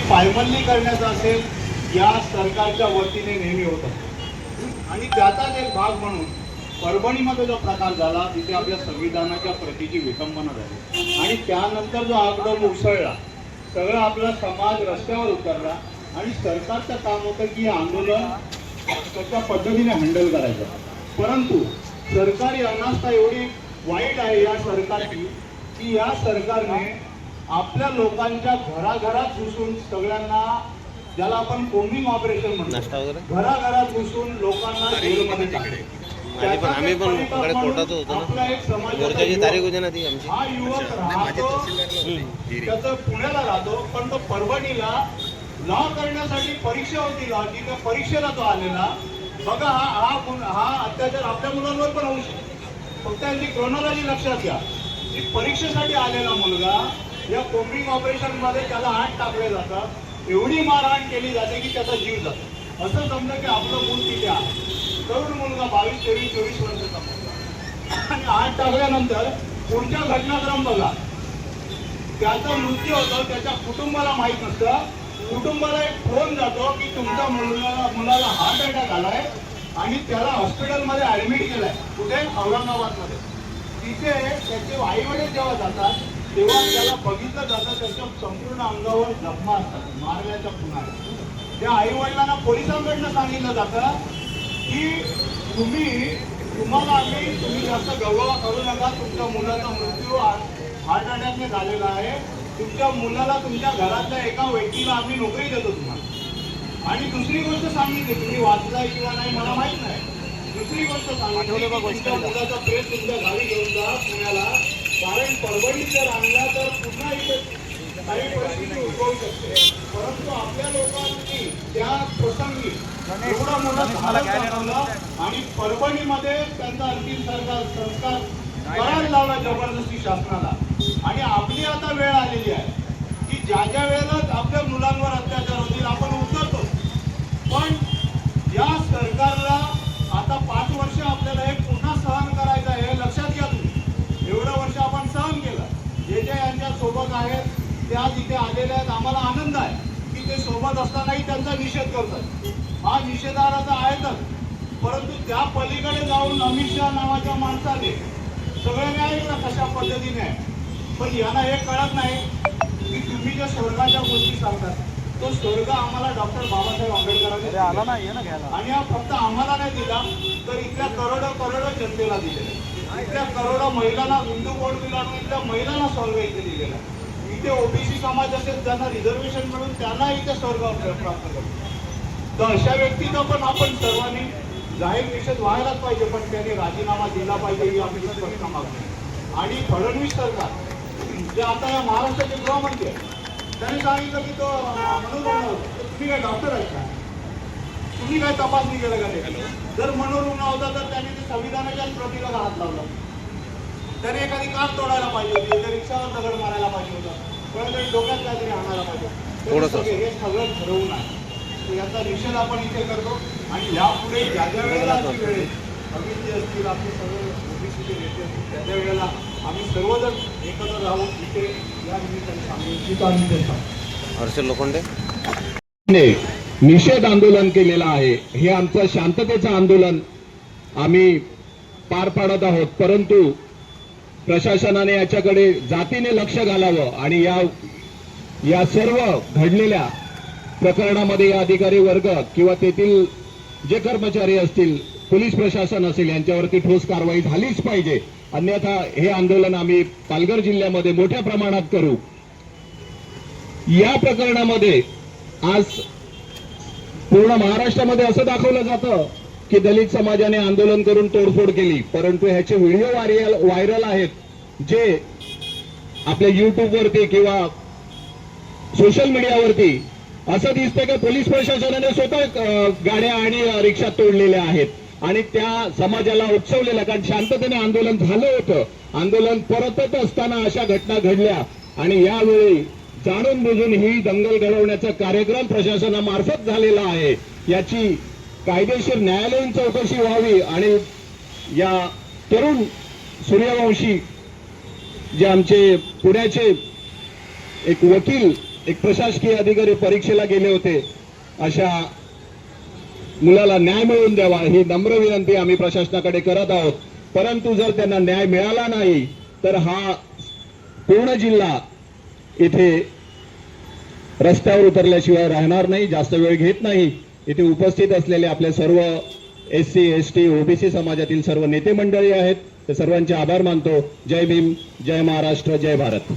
पायमल्ली करण्याचा असेल या सरकारच्या वतीने नेहमी होत असते. आणि त्याचाच एक भाग म्हणून परभणीमध्ये जो प्रकार झाला तिथे आपल्या संविधानाच्या प्रतीची विटंबना झाली. आणि त्यानंतर जो आगडोल उसळला सगळं आपला समाज रस्त्यावर उतरला आणि सरकारचं काम होतं की हे आंदोलन कशा पद्धतीने हँडल करायचं. परंतु सरकारी अनास्था एवढी वाईट आहे या सरकारची की या सरकारने आपल्या लोकांच्या घराघरात घुसून सगळ्यांना ज्याला आपण कोमिंग ऑपरेशन म्हणतो घराघरात घुसून लोकांना जेलमध्ये पण आम्ही पण कडे कोर्टात होतो ना. मोर्चाची तारीख होती ना ती आमची. हा युवक राहतो त्याचं पुण्याला राहतो पण तो परभणीला लॉ करण्यासाठी परीक्षा होती लॉची. त्या परीक्षेला तो आलेला. बघा हा हा हा अत्याचार आपल्या मुलांवर पण होऊ शकतो. फक्त यांची क्रोनॉलॉजी लक्षात घ्या. की परीक्षेसाठी आलेला मुलगा या कोंबिंग ऑपरेशनमध्ये त्याला हात टाकले जातात. एवढी मारहाण केली जाते की त्याचा जीव जातो. असं समजा की आपलं मूल तिथे आहे. तरुण मुलगा बावीस तेवीस चोवीस वर्षाचा मुलगा आणि हात टाकल्यानंतर पुढच्या घटनाक्रम बघा. त्याचा मृत्यू होतो त्याच्या कुटुंबाला माहीत नसतं. कुटुंबाला एक फोन जातो की तुमच्या मुलाला मुलाला हार्ट अटॅक आलाय आणि त्याला हॉस्पिटलमध्ये ऍडमिट केलाय. कुठे? औरंगाबादमध्ये. तिथे त्याचे आईवडील जेव्हा जातात तेव्हा त्याला बघितलं जातं त्याच्या संपूर्ण अंगावर जखमा असतात मारल्याच्या खुणा त्या आई वडिलांना पोलिसांकडनं सांगितलं जातं की तुम्ही तुम्हाला आम्ही तुम्ही जास्त गवळा करू नका तुमच्या मुलाचा मृत्यू हार्ट अटॅकने झालेला आहे. तुमच्या मुलाला तुमच्या घरातल्या एका व्यक्तीला आम्ही नोकरी देतो तुम्हाला. आणि दुसरी गोष्ट सांगितली तुम्ही वाचलाय किंवा नाही मला माहीत नाही. दुसरी गोष्ट सांगितली तुमच्या मुलाचा प्रेस तुमच्या गावी घेऊन जा पुण्याला. कारण परभणीत जर आणला तर पुन्हा इथे काही परिस्थिती उद्भवू शकते. परंतु आपल्या लोकांनी त्या प्रसंगी एवढा मोठा धाडस दाखवलं आणि परभणीमध्ये त्यांचा अंतिम सरकार संस्कार करायला लावला जबरदस्ती शासनाला. आणि आपली आता वेळ आलेली आहे. की ज्या ज्या वेळेला आपल्या मुलांवर अत्याचार होतील आपण उतरतो पण या सरकारला आता पाच वर्ष आपल्याला हे पुन्हा सहन करायचं आहे हे लक्षात घ्या तुम्ही एवढं वर्ष आपण सहन केलं जे जे यांच्या सोबत आहेत त्या तिथे आलेल्या आहेत. आम्हाला आनंद आहे की ते सोबत असतानाही त्यांचा निषेध करतात. हा निषेधार्थ आहेतच. परंतु त्या पलीकडे जाऊन अमित शहा नावाच्या माणसाने सगळं न्याय कशा पद्धतीने? पण यांना हे कळत नाही की तुम्ही ज्या स्वर्गाच्या गोष्टी सांगतात तो स्वर्ग आम्हाला डॉक्टर बाबासाहेब आंबेडकरांनी आला दिला. ना घ्यायला. आणि हा फक्त आम्हाला नाही दिला तर इथल्या करोडो करोडो जनतेला दिलेला. इथल्या करोडो महिलांना हिंदू कोड मिळून इथल्या महिलांना स्वर्ग इथे दिलेला ते ओबीसी समाज असेल त्यांना रिझर्वेशन मिळून त्यांनाही त्या स्वर्गावर प्राप्त करतो तर अशा व्यक्तीचा पण आपण सर्वांनी जाहीर निषेध व्हायलाच पाहिजे पण त्यांनी राजीनामा दिला पाहिजे ही आमची स्पष्ट मागणी आणि फडणवीस सरकार जे आता या महाराष्ट्राचे गृहमंत्री आहे त्यांनी सांगितलं की तो मनोरुग्ण तुम्ही काय डॉक्टर आहेत का? तुम्ही काय तपासणी केलं का ते जर मनोरुग्ण होता तर त्यांनी ते संविधानाच्याच प्रतीला हात लावला. त्याने एखादी कार तोडायला पाहिजे होती कोणातरी डोक्यात काहीतरी आणायला पाहिजे. होतं. तरी थोडंसं. हे सगळं ठरवून आहे. याचा निषेध आपण इथे करतो. आणि यापुढे ज्या ज्या वेळेला अशी वेळ येईल, अमित जी असतील आपले सगळे ओबीसीचे नेते असतील त्या त्या वेळेला आम्ही सर्वजण एकत्र राहू इथे या निमित्ताने सांगू इच्छितो सांगू हर्षल लोखंडे. ने निषेध आंदोलन केलेलं आहे. हे आमचं शांततेचं आंदोलन आम्ही पार पाडत आहोत. परंतु प्रशासनाने याच्याकडे जातीने लक्ष घालावं आणि या या सर्व घडलेल्या प्रकरणामध्ये या अधिकारी वर्ग किंवा तेथील जे कर्मचारी असतील पोलीस प्रशासन असेल यांच्यावरती ठोस कारवाई झालीच पाहिजे. अन्यथा हे आंदोलन आम्ही पालघर जिल्ह्यामध्ये मोठ्या प्रमाणात करू. या प्रकरणामध्ये आज पूर्ण महाराष्ट्रामध्ये असं दाखवलं जातं. की दलित समाजाने आंदोलन करून तोडफोड केली. परंतु ह्याचे व्हिडिओ व्हायरल व्हायरल आहेत जे आपल्या युट्यूबवरती किंवा सोशल मीडियावरती असं दिसतंय की पोलीस प्रशासनाने स्वतः गाड्या आणि रिक्षा तोडलेल्या आहेत. आणि त्या समाजाला उत्सवलेल्या कारण शांततेने आंदोलन झालं होतं. आंदोलन परतत असताना अशा घटना घडल्या. आणि यावेळी जाणून बुजून ही दंगल घडवण्याचा कार्यक्रम प्रशासनामार्फत झालेला आहे. याची कायदेशीर न्यायालयीन चौकशी व्हावी आणि या तरुण सूर्यवंशी जे आमचे पुण्याचे एक वकील एक प्रशासकीय अधिकारी परीक्षेला गेले होते अशा मुलाला न्याय मिळवून द्यावा ही नम्र विनंती आम्ही प्रशासनाकडे करत आहोत. परंतु जर त्यांना न्याय मिळाला नाही तर हा पूर्ण जिल्हा इथे रस्त्यावर उतरल्याशिवाय राहणार नाही जास्त वेळ घेत नाही. इथे उपस्थित असलेले आपले सर्व S C S T OBC समाजातील सर्व नेते मंडळी आहेत. ते सर्वांचे आभार मानतो. जय भीम जय महाराष्ट्र जय भारत.